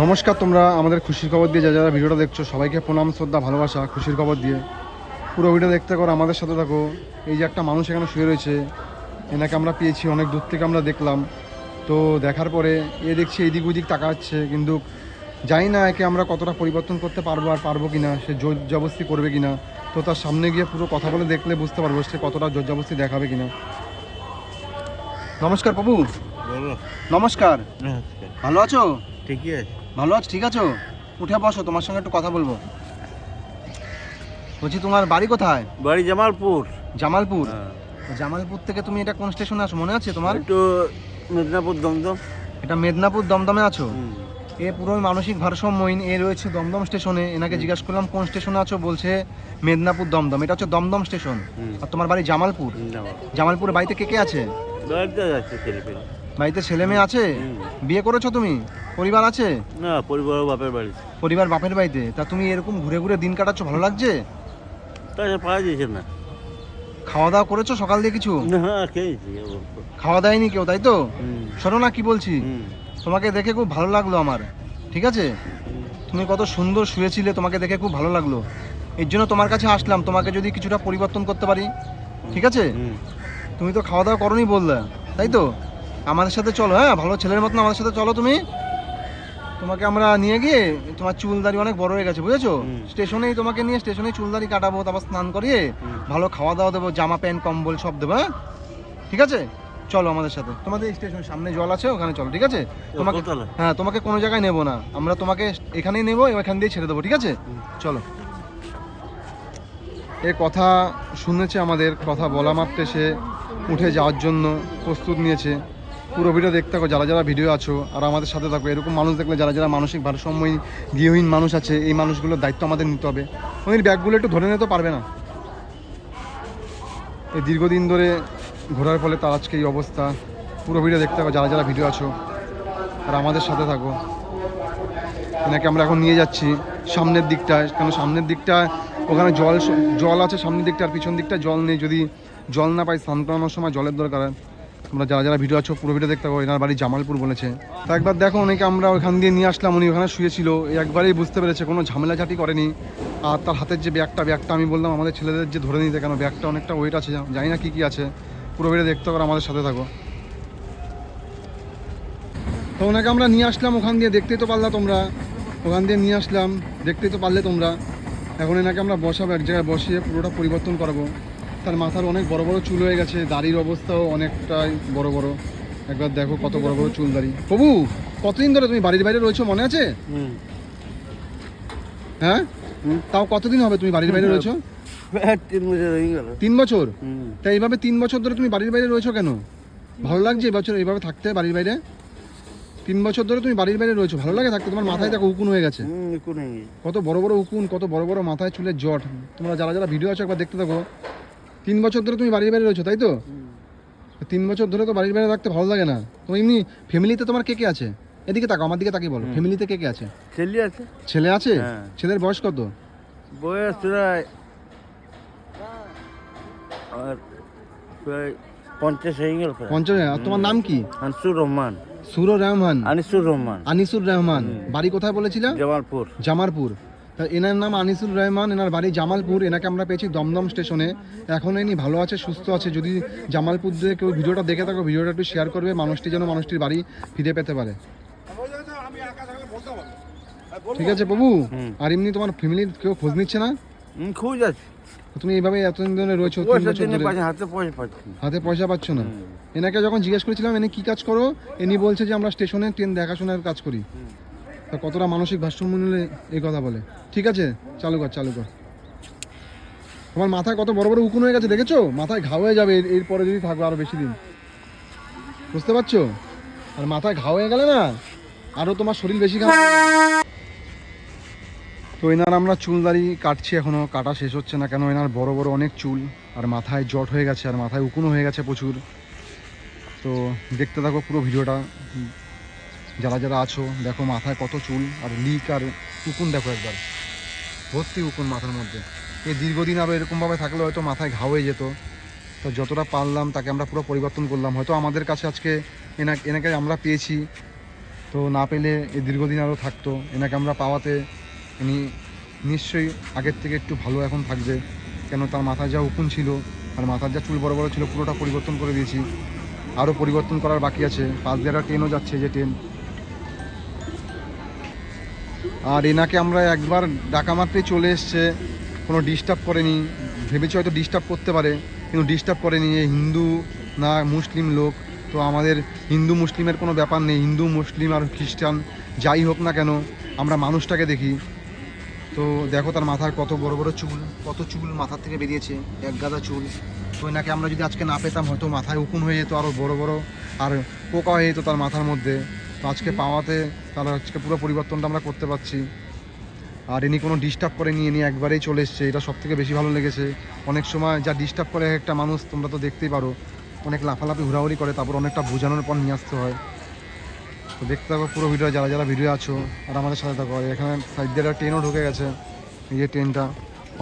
নমস্কার তোমরা আমাদের খুশির খবর দিয়ে যা যারা ভিডিওটা দেখছ সবাইকে প্রণাম শ্রদ্ধা ভালোবাসা খুশির খবর দিয়ে। পুরো ভিডিও দেখতে করো আমাদের সাথে থাকো। এই যে একটা মানুষ এখানে শুয়ে রয়েছে এনাকে আমরা পেয়েছি অনেক দূর থেকে আমরা দেখলাম। তো দেখার পরে এ দেখছি এদিক ওদিক তাকাচ্ছে কিন্তু জানি না একে আমরা কতটা পরিবর্তন করতে পারব আর পারব কি না সে জোর জবস্তি করবে কি না তো তার সামনে গিয়ে পুরো কথা বলে দেখলে বুঝতে পারব সে কতটা জোর জবস্তি দেখাবে কি না নমস্কার বাবু নমস্কার। নমস্কার। ভালো আছো? ঠিকই আছে। ভালো আছো? ঠিক আছো? উঠে বসো তোমার সঙ্গে একটু কথা বলব। বলছি তোমার বাড়ি কোথায়? বাড়ি জামালপুর। জামালপুর? জামালপুর থেকে তুমি এটা কোন স্টেশনে আছো? মনে আছে তোমার? একটু মেদিনীপুর দমদম। এটা মেদিনীপুর দমদমে আছো? এ পুরো মানসিক ভারসাম্যহীন এ রয়েছে দমদম স্টেশনে। এনাকে জিজ্ঞাসা করলাম কোন স্টেশনে আছো? বলছে মেদিনীপুর দমদম। এটা হচ্ছে দমদম স্টেশন। আর তোমার বাড়ি জামালপুর? জামালপুরের বাড়িতে কে কে আছে? বাড়িতে ছেলে মেয়ে আছে? বিয়ে করেছ তুমি? পরিবার আছে? না পরিবার বাপের বাড়ি। পরিবার বাপের বাড়িতে? তা তুমি এরকম ঘুরে ঘুরে দিন কাটাচ্ছ ভালো লাগছে? তাছাড়া পাওয়া যাচ্ছে না। খাওয়া দাওয়া করেছ সকাল দিয়ে কিছু। খাওয়া দেয়নি কেউ তাই তো? শোনো না কি বলছি। তোমাকে দেখে খুব ভালো লাগল আমার ঠিক আছে? তুমি কত সুন্দর শুয়েছিলে তোমাকে দেখে খুব ভালো লাগল। এর জন্য তোমার কাছে আসলাম তোমাকে যদি কিছুটা পরিবর্তন করতে পারি ঠিক আছে? তুমি তো খাওয়া দাওয়া করনি বললে তাই তো? আমাদের সাথে চলো হ্যাঁ? ভালো ছেলের মতন আমাদের সাথে চলো তুমি। তোমাকে আমরা নিয়ে গিয়ে তোমার চুলদারি অনেক বড় হয়ে গেছে বুঝেছ। স্টেশনেই তোমাকে নিয়ে স্টেশনেই চুলদারি কাটাবো তারপর স্নান করিয়ে ভালো খাওয়া দাওয়া দেবো জামা প্যান্ট কম্বল সব দেবো হ্যাঁ? ঠিক আছে? চলো আমাদের সাথে। তোমাদের স্টেশন সামনে জল আছে ওখানে চলো ঠিক আছে? তোমাকে হ্যাঁ তোমাকে কোনো জায়গায় নেব না। আমরা তোমাকে এখানেই নেব এখান দিয়ে ছেড়ে দেবো ঠিক আছে? চলো। এ কথা শুনেছে আমাদের কথা বলা মাত্রে সে উঠে যাওয়ার জন্য প্রস্তুত নিয়েছে। পুরো ভিডিও দেখতে থাকো, যারা যারা ভিডিও আছো, আর আমাদের সাথে থাকো। এরকম মানুষ দেখলে যারা যারা মানসিক ভারসাম্যহীন গৃহহীন মানুষ আছে, এই মানুষগুলোর দায়িত্ব আমাদের নিতে হবে। ওদের ব্যাগগুলো একটু ধরে নিতে পারবে না। এই দীর্ঘদিন ধরে ঘোরার ফলে তার আজকে এই অবস্থা। পুরো ভিডিও দেখতে থাকো, যারা যারা ভিডিও আছো, আর আমাদের সাথে থাকো। এনাকে আমরা এখন নিয়ে যাচ্ছি সামনের দিকটায় কেন সামনের দিকটা, ওখানে জল জল আছে সামনের দিকটা, আর পিছন দিকটা জল নেই। যদি জল না পাই, স্নান করানোর সময় জলের দরকার হয়। তোমরা যারা যারা ভিডিও আছো, পুরো ভিডিও দেখতে পাবো এনার বাড়ি জামালপুর বলেছে। তা একবার দেখো, অনেকে আমরা ওখান দিয়ে নিয়ে আসলাম, উনি ওখানে শুয়েছিল। একবারেই বুঝতে পেরেছে, কোনো ঝামেলাঝাটি করেনি। আর তার হাতের যে ব্যাগটা ব্যাগটা আমি বললাম, আমাদের ছেলেদের যে ধরে নিতে, কেন ব্যাগটা অনেকটা ওয়েট আছে জানি না কী কী আছে। পুরো ভিডিও দেখতে পারো, আমাদের সাথে থাকো। তো ওনাকে আমরা নিয়ে আসলাম ওখান দিয়ে, দেখতেই তো পারলা তোমরা। ওখান দিয়ে নিয়ে আসলাম, দেখতেই তো পারলে তোমরা। এখন এনাকে আমরা বসাবো, এক জায়গায় বসিয়ে পুরোটা পরিবর্তন করাবো। তার মাথার অনেক বড় বড় চুল হয়ে গেছে দাড়ির অবস্থাও অনেকটাই বড় বড়। একবার দেখো কত বড় বড় চুল দাড়ি। প্রভু কতদিন ধরে তুমি বাড়ির বাইরে রয়েছো মনে আছে? হ্যাঁ। তাও কতদিন হবে তুমি বাড়ির বাইরে রয়েছো? হ্যাঁ, তিন বছর। তাই এইভাবে তিন বছর ধরে তুমি বাড়ির বাইরে রয়েছো কেন? ভালো লাগছে এবছর এইভাবে থাকতে বাড়ির বাইরে? তিন বছর ধরে তুমি বাড়ির বাইরে রয়েছো ভালো লাগে থাকতে? তোমার মাথায় দেখো উকুন হয়ে গেছে। হয়ে গেছে। কত বড় বড় উকুন কত বড় বড় মাথায় চুলের জট। তোমরা যারা যারা ভিডিও আছো একবার দেখতে থাকো। তিন বছর ধরে তুমি বাড়ির বাইরে রয়েছো তাই তো? তিন বছর ধরে তো বাড়ির বাইরে থাকতে ভালো লাগে না। তো এমনি ফ্যামিলিতে তোমার কে কে আছে? এদিকে তাকো আমার দিকে তাকিয়ে বলো। ফ্যামিলিতে কে কে আছে? ছেলে আছে। ছেলে আছে? হ্যাঁ। ছেলের বয়স কত? বয়স প্রায় আর প্রায় পঞ্চাশ হয়ে গেল পঞ্চাশ আর তোমার নাম কি? আনিসুর রহমান। সুর রহমান আনিসুর রহমান। আনিসুর রহমান। বাড়ি কোথায় বলেছিলে? জামালপুর। জামালপুর। তা এনার নাম আনিসুর রহমান এনার বাড়ি জামালপুর এনাকে আমরা পেয়েছি দমদম স্টেশনে। এখন ইনি ভালো আছে সুস্থ আছে। যদি জামালপুর দিয়ে কেউ ভিডিওটা দেখে থাকো ভিডিওটা একটু শেয়ার করবে মানুষটি যেন মানুষটির বাড়ি ফিরে পেতে পারে। ঠিক আছে বাবু? আর এমনি তোমার ফ্যামিলির কেউ খোঁজ নিচ্ছে না? খুঁজ আছে। তুমি এইভাবে এতদিন ধরে রয়েছো হাতে পয়সা পাচ্ছি না। হাতে পয়সা পাচ্ছ না। এনাকে যখন জিজ্ঞেস করেছিলাম এনে কি কাজ করো? এনি বলছে যে আমরা স্টেশনে ট্রেন দেখাশোনার কাজ করি। তা কতটা মানসিক ভারসাম্য নিলে এই কথা বলে? ঠিক আছে? চালু কর চালু কর। তোমার মাথায় কত বড় বড় উকুন হয়ে গেছে, দেখেছ? মাথায় ঘা হয়ে যাবে এর- এরপরে যদি থাকবে আরও বেশি দিন। বুঝতে পারছ? আর মাথায় ঘা হয়ে গেলে না, আরও তোমার শরীর বেশি ঘা তো এনার আমরা চুল দাড়ি কাটছি এখনও, কাটা শেষ হচ্ছে না কেন? এনার বড় বড় অনেক চুল, আর মাথায় জট হয়ে গেছে, আর মাথায় উকুনও হয়ে গেছে প্রচুর। তো দেখতে থাকো পুরো ভিডিওটা। যারা যারা আছো, দেখো মাথায় কত চুল, আর লিক আর উকুন দেখো একবার। ভর্তি উকুন মাথার মধ্যে। এই দীর্ঘদিন আরও এরকমভাবে থাকলে হয়তো মাথায় ঘা হয়ে যেত। তো যতটা পারলাম তাকে আমরা পুরো পরিবর্তন করলাম। হয়তো আমাদের কাছে আজকে এনা, এনাকে আমরা পেয়েছি। তো না পেলে এ দীর্ঘদিন আরও থাকতো। এনাকে আমরা পাওয়াতে ইনি নিশ্চয়ই আগের থেকে একটু ভালো এখন থাকবে। কেন তার মাথায় যা উকুন ছিল, আর মাথার যা চুল বড় বড় ছিল, পুরোটা পরিবর্তন করে দিয়েছি। আরও পরিবর্তন করার বাকি আছে। পাঁচ দিয়ে একটা ট্রেনও যাচ্ছে যে ট্রেন আর এনাকে আমরা একবার ডাকা মাত্রই চলে এসছে। কোনো ডিস্টার্ব করেনি। ভেবেছি হয়তো ডিস্টার্ব করতে পারে, কিন্তু ডিস্টার্ব করেনি। হিন্দু না মুসলিম লোক। তো আমাদের হিন্দু মুসলিমের কোনো ব্যাপার নেই। হিন্দু, মুসলিম আর খ্রিস্টান, যাই হোক না কেন, আমরা মানুষটাকে দেখি। তো দেখো তার মাথার কত বড় বড় চুল, কত চুল মাথার থেকে বেরিয়েছে, এক গাদা চুল। তো এনাকে আমরা যদি আজকে না পেতাম, হয়তো মাথায় উকুন হয়ে যেত আরও বড় বড়, আর পোকা হয়ে যেত তার মাথার মধ্যে। তো আজকে পাওয়াতে তার আজকে পুরো পরিবর্তনটা আমরা করতে পারছি। আর ইনি কোনো ডিস্টার্ব করে নিয়ে ইনি একবারেই চলে এসছে এটা সব থেকে বেশি ভালো লেগেছে। অনেক সময় যা ডিস্টার্ব করে একটা মানুষ তোমরা তো দেখতেই পারো অনেক লাফালাফি ঘোরাঘুরি করে তারপর অনেকটা বোঝানোর পর নিয়ে আসতে হয়। তো দেখতে থাকো পুরো ভিডিও যারা যারা ভিডিও আছো আর আমাদের সাথে থাকো। এখানে সাইড দিয়ে একটা ট্রেনও ঢুকে গেছে এই যে ট্রেনটা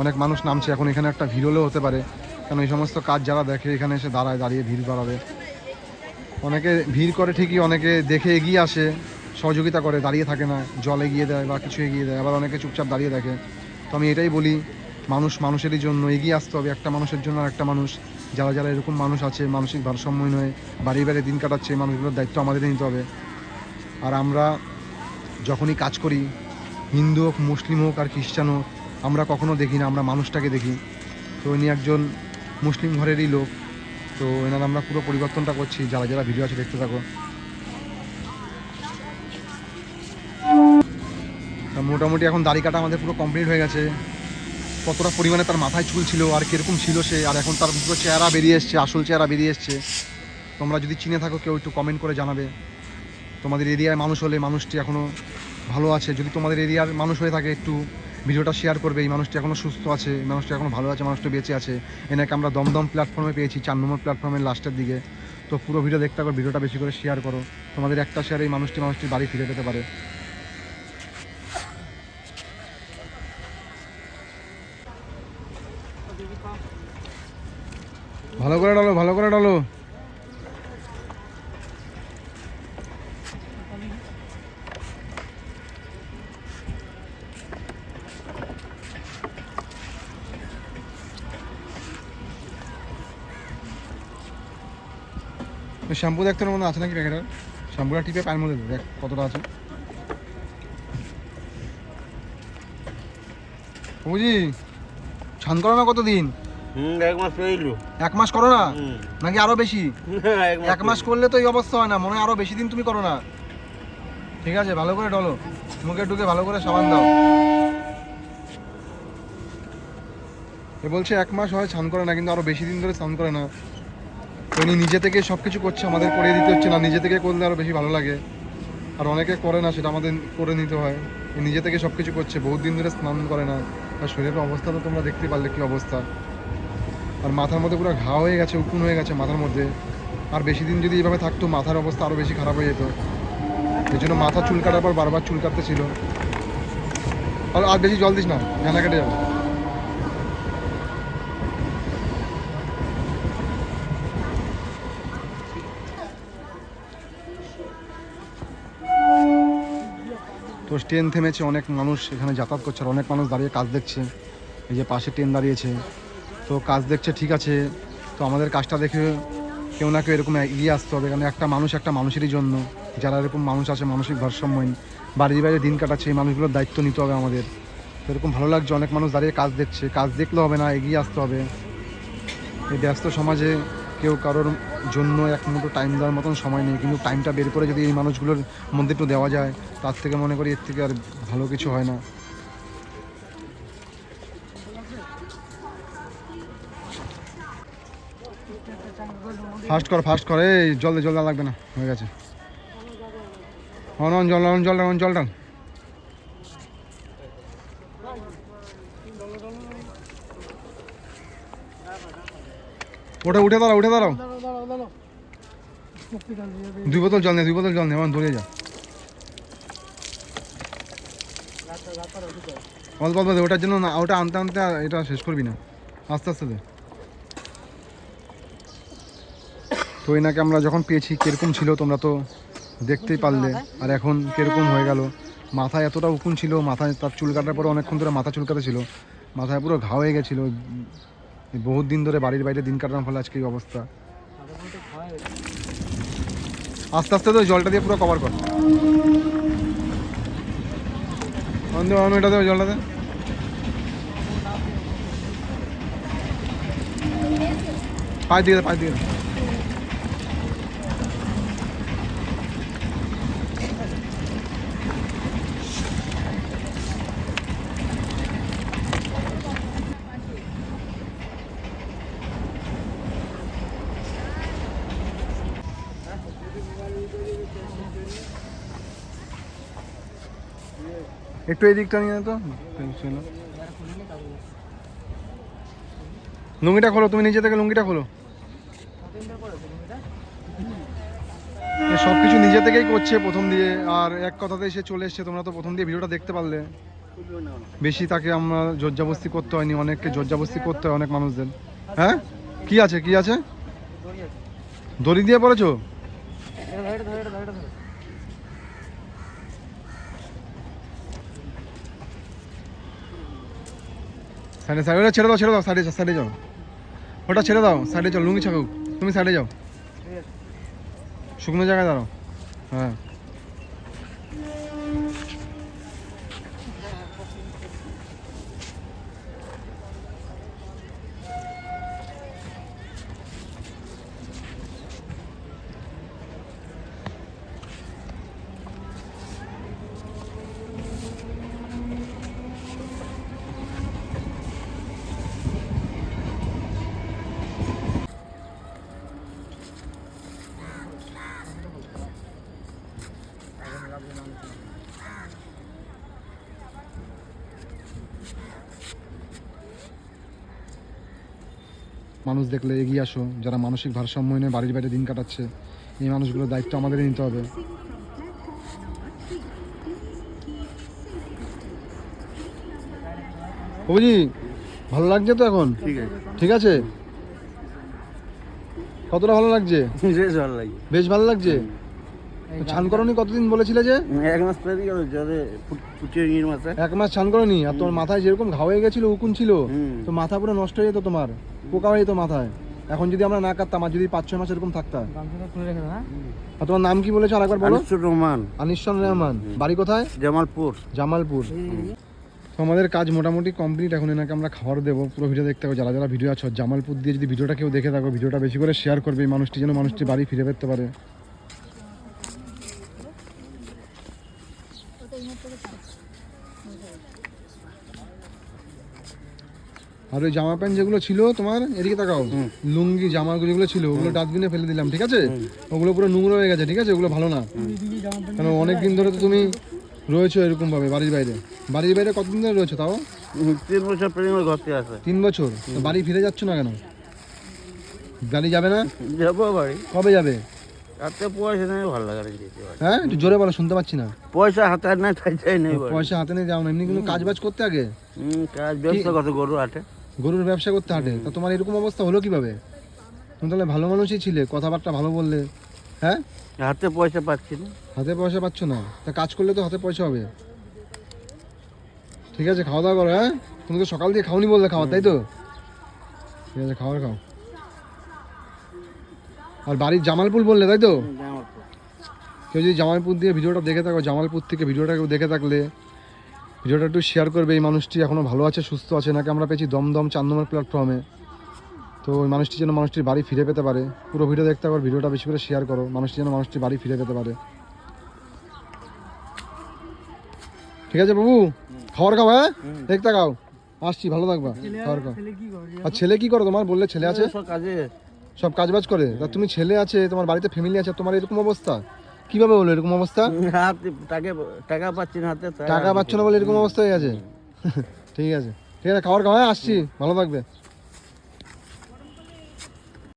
অনেক মানুষ নামছে এখন এখানে একটা ভিড় হলেও হতে পারে। কারণ এই সমস্ত কাজ যারা দেখে এখানে এসে দাঁড়ায় দাঁড়িয়ে ভিড় বাড়াবে। অনেকে ভিড় করে ঠিকই, অনেকে দেখে এগিয়ে আসে, সহযোগিতা করে, দাঁড়িয়ে থাকে না, জল এগিয়ে দেয় বা কিছু এগিয়ে দেয়, আবার অনেকে চুপচাপ দাঁড়িয়ে দেখে। তো আমি এটাই বলি, মানুষ মানুষেরই জন্য এগিয়ে আসতে হবে, একটা মানুষের জন্য আর একটা মানুষ। যারা যারা এরকম মানুষ আছে, মানসিক ভারসাম্যহীন হয়ে বাড়ি বাড়ি দিন কাটাচ্ছে, মানুষগুলোর দায়িত্ব আমাদেরই নিতে হবে। আর আমরা যখনই কাজ করি, হিন্দু হোক, মুসলিম হোক, আর খ্রিস্টান হোক, আমরা কখনো দেখি না, আমরা মানুষটাকে দেখি। তো উনি একজন মুসলিম ঘরেরই লোক তো এনার আমরা পুরো পরিবর্তনটা করছি। যারা যারা ভিডিও আছে, দেখতে থাকো। মোটামুটি এখন দাড়ি কাটা আমাদের পুরো কমপ্লিট হয়ে গেছে। কতটা পরিমাণে তার মাথায় চুল ছিল, আর কীরকম ছিল সে, আর এখন তার পুরো চেহারা বেরিয়ে এসছে, আসল চেহারা বেরিয়ে এসছে। তোমরা যদি চিনে থাকো, কেউ একটু কমেন্ট করে জানাবে। তোমাদের এরিয়ায় মানুষ হলে মানুষটি এখনও ভালো আছে। যদি তোমাদের এরিয়ার মানুষ হয়ে থাকে একটু ভিডিওটা শেয়ার করবে, এই মানুষটি এখনও সুস্থ আছে, এই মানুষটি এখনও ভালো আছে, মানুষটা বেঁচে আছে। এনাকে আমরা দমদম প্ল্যাটফর্মে পেয়েছি, চার নম্বর প্ল্যাটফর্মের লাস্টের দিকে। তো পুরো ভিডিও দেখতে পারো ভিডিওটা বেশি করে শেয়ার করো। তোমাদের একটা শেয়ার এই মানুষটি মানুষটির বাড়ি ফিরে পেতে পারে। ভালো করে ডালো, ভালো করে ডালো। শ্যাম্পু দেখতে মনে আছে নাকি প্যাকেটার শ্যাম্পুটা টিপে পায়ের মধ্যে দেখ কতটা আছে। বুঝি ছান করো না কতদিন? এক মাস এক মাস করো না? নাকি আরও বেশি? এক মাস করলে তো এই অবস্থা হয় না মনে হয় আরও বেশি দিন তুমি করো না। ঠিক আছে ভালো করে ডলো। মুখে ঢুকে ভালো করে সাবান দাও। এ বলছে এক মাস হয় স্নান করে না কিন্তু আরও বেশি দিন ধরে স্নান করে না। উনি নিজে থেকে সব কিছু করছে, আমাদের করিয়ে দিতে হচ্ছে না। নিজে থেকে করলে আরও বেশি ভালো লাগে। আর অনেকে করে না, সেটা আমাদের করে নিতে হয়। নিজে থেকে সব কিছু করছে, বহুত দিন ধরে স্নান করে না। আর শরীরের অবস্থা তো তোমরা দেখতে পারলে কী অবস্থা। আর মাথার মধ্যে পুরো ঘা হয়ে গেছে, উকুন হয়ে গেছে মাথার মধ্যে। আর বেশি দিন যদি এইভাবে থাকতো, মাথার অবস্থা আরও বেশি খারাপ হয়ে যেত। এই জন্য মাথা চুল কাটার পর বারবার চুল কাটতে ছিল। আর আর বেশি জল দিস না ঘানা কেটে যাবে। তো ট্রেন থেমেছে, অনেক মানুষ এখানে যাতায়াত করছে, আর অনেক মানুষ দাঁড়িয়ে কাজ দেখছে। এই যে পাশে ট্রেন দাঁড়িয়েছে। তো কাজ দেখছে, ঠিক আছে। তো আমাদের কাজটা দেখে কেউ না কেউ এরকম এগিয়ে আসতে হবে, কারণ একটা মানুষ একটা মানুষেরই জন্য। যারা এরকম মানুষ আছে, মানসিক ভারসাম্যহীন, বাড়ি বাইরে দিন কাটাচ্ছে, এই মানুষগুলোর দায়িত্ব নিতে হবে আমাদের। তো এরকম ভালো লাগছে, অনেক মানুষ দাঁড়িয়ে কাজ দেখছে। কাজ দেখলে হবে না, এগিয়ে আসতে হবে। এই ব্যস্ত সমাজে কেউ কারোর জন্য এক মুঠো টাইম দেওয়ার মতন সময় নেই। কিন্তু টাইমটা বের করে যদি এই মানুষগুলোর মধ্যে একটু দেওয়া যায়, তার থেকে মনে করি এর থেকে আর ভালো কিছু হয় না। ফাস্ট কর ফাস্ট কর। এই, জল দে, জল দেওয়া লাগবে না। হয়ে গেছে। অন জল অন জল অন জল ডাল ওটা উঠে দাঁড়াও উঠে দাঁড়াও। দুই বোতল জল নে দুই বোতল জল নে আমার দৌড়ে যা। অল্প অল্প দে ওটার জন্য না ওটা আনতে আনতে আর এটা শেষ করবি না। আস্তে আস্তে দে। তো এনাকে আমরা যখন পেয়েছি কীরকম ছিল তোমরা তো দেখতেই পারলে। আর এখন কীরকম হয়ে গেল। মাথায় এতটা উকুন ছিল মাথায় তার চুল কাটার পরে অনেকক্ষণ ধরে মাথা চুল কাটা ছিল। মাথায় পুরো ঘা হয়ে গেছিল। বহুত দিন ধরে বাড়ির বাইরে দিন কাটানোর ফলে আজকে এই অবস্থা। আস্তে আস্তে তো জলটা দিয়ে পুরো কভার কর। এটা দেবে জলটা দে। পায়ে দিয়ে পায়ে দিয়ে একটু এই দিকটা নিয়ে তো। লুঙ্গিটা খোলো, তুমি নিজে থেকে লুঙ্গিটা খোলো। সব কিছু নিজে থেকেই করছে প্রথম দিয়ে, আর এক কথাতে এসে চলে এসছে, তোমরা তো প্রথম দিয়ে ভিডিওটা দেখতে পারলে। বেশি তাকে আমরা জর্জাবস্তি করতে হয়নি, অনেককে জর্জাবস্তি করতে হয় অনেক মানুষদের। হ্যাঁ? কি আছে কি আছে। দড়ি দিয়ে পড়েছো? সাইডে সাইডে। ওটা ছেড়ে দাও ছেড়ে দাও সাইডে যাও সাইডে যাও। ওটা ছেড়ে দাও সাইডে যাও লুঙ্গি ছাকুক তুমি সাইডে যাও। শুকনো জায়গায় দাঁড়াও। হ্যাঁ। মানুষ দেখলে এগিয়ে আসো যারা মানসিক ভারসাম্য নিয়ে বাড়ির বাইরে দিন কাটাচ্ছে এই মানুষগুলোর দায়িত্ব আমাদেরই নিতে হবে। বুঝি ভালো লাগছে তো এখন? ঠিক আছে। কতটা ভালো লাগছে? বেশ ভালো লাগে বেশ ভালো লাগছে? তো ছান করনি কতদিন বলেছিলে যে? এক মাস পেরিয়ে গেল জ্বরে পুটিয়ে ইয়ের মাথায় এক মাস ছান করনি? আর তোমার মাথায় যেরকম ঘা হয়ে গেছিল উকুন ছিল তো মাথা পুরো নষ্ট হয়ে যেত তোমার পোকা হয়ে যেত মাথায়। এখন যদি আমরা না কাটতাম আর যদি পাঁচ ছয় মাস এরকম থাকতাম। আর তোমার নাম কি বলেছ আরেকবার বলো? আনিসুর রহমান। আনিসন রহমান। বাড়ি কোথায়? জামালপুর। জামালপুর। তো আমাদের কাজ মোটামুটি কমপ্লিট এখন এনাকে আমরা খাবার দেবো। পুরো ভিডিও দেখতে হবে যারা যারা ভিডিও আছে। জামালপুর দিয়ে যদি ভিডিওটা কেউ দেখে থাকো ভিডিওটা বেশি করে শেয়ার করবে এই মানুষটি যেন মানুষটি বাড়ি ফিরে পেতে পারে। আর ওই জামা প্যান্ট যেগুলো ছিল তোমার এদিকে তাকাও লুঙ্গি জামা যেগুলো ছিল ওগুলো ডাস্টবিনে ফেলে দিলাম ঠিক আছে? ওগুলো পুরো নোংরা হয়ে গেছে ঠিক আছে? ওগুলো ভালো না। কারণ অনেক দিন ধরে তো তুমি রয়েছো এরকম ভাবে বাড়ির বাইরে। বাড়ির বাইরে কতদিন ধরে রয়েছো তাও? তিন বছর পেরিয়ে ঘরতে আসে তিন বছর? বাড়ি ফিরে যাচ্ছ না কেন? গাড়ি যাবে না? যাব বাড়ি। কবে যাবে? হাতে পয়সা নেই ভালো লাগে হ্যাঁ একটু জোরে বলো শুনতে পাচ্ছি না। পয়সা হাতে আর তাই চাই নেই পয়সা হাতে নিয়ে যাও না এমনি কিন্তু কাজ বাজ করতে আগে? কাজ ব্যবসা কত গরু হাটে। গরুর ব্যবসা করতে হাটে। তা তোমার এরকম অবস্থা হলো কীভাবে? তুমি তাহলে ভালো মানুষই ছিলে কথাবার্তা ভালো বললে। হ্যাঁ? হাতে পয়সা পাচ্ছি না। হাতে পয়সা পাচ্ছ না। তা কাজ করলে তো হাতে পয়সা হবে। ঠিক আছে খাওয়া দাওয়া করো হ্যাঁ? তুমি তো সকাল দিয়ে খাওনি বললে খাওয়ার তাই তো? ঠিক আছে খাওয়ার খাও। আর বাড়ির জামালপুর বললে তাই তো? কেউ যদি জামালপুর দিয়ে ভিডিওটা দেখে থাকো জামালপুর থেকে ভিডিওটা কেউ দেখে থাকলে। ভিডিওটা একটু শেয়ার করবে এই মানুষটি এখনও ভালো আছে সুস্থ আছে নাকি আমরা পেয়েছি দমদম চার নম্বর প্ল্যাটফর্মে তো ওই মানুষটি যেন মানুষটির বাড়ি ফিরে পেতে পারে। পুরো ভিডিও দেখতে পারো ভিডিওটা বেশি করে শেয়ার করো মানুষটি যেন মানুষটির বাড়ি ফিরে পেতে পারে। ঠিক আছে বাবু? খাবার খাও হ্যাঁ? দেখতে খাও আসছি ভালো থাকবা। খাবার খাও। আর ছেলে কি করো তোমার? বললে ছেলে আছে? সব কাজে সব কাজবাজ করে? তা তুমি ছেলে আছে তোমার বাড়িতে ফ্যামিলি আছে তোমার এরকম অবস্থা? কীভাবে বলো এরকম অবস্থা? টাকা টাকা পাচ্ছি না হাতে টাকা পাচ্ছ না বলে এরকম অবস্থা হয়ে গেছে? ঠিক আছে। ঠিক আছে খাবার খাওয়া আসছি। ভালো থাকবে।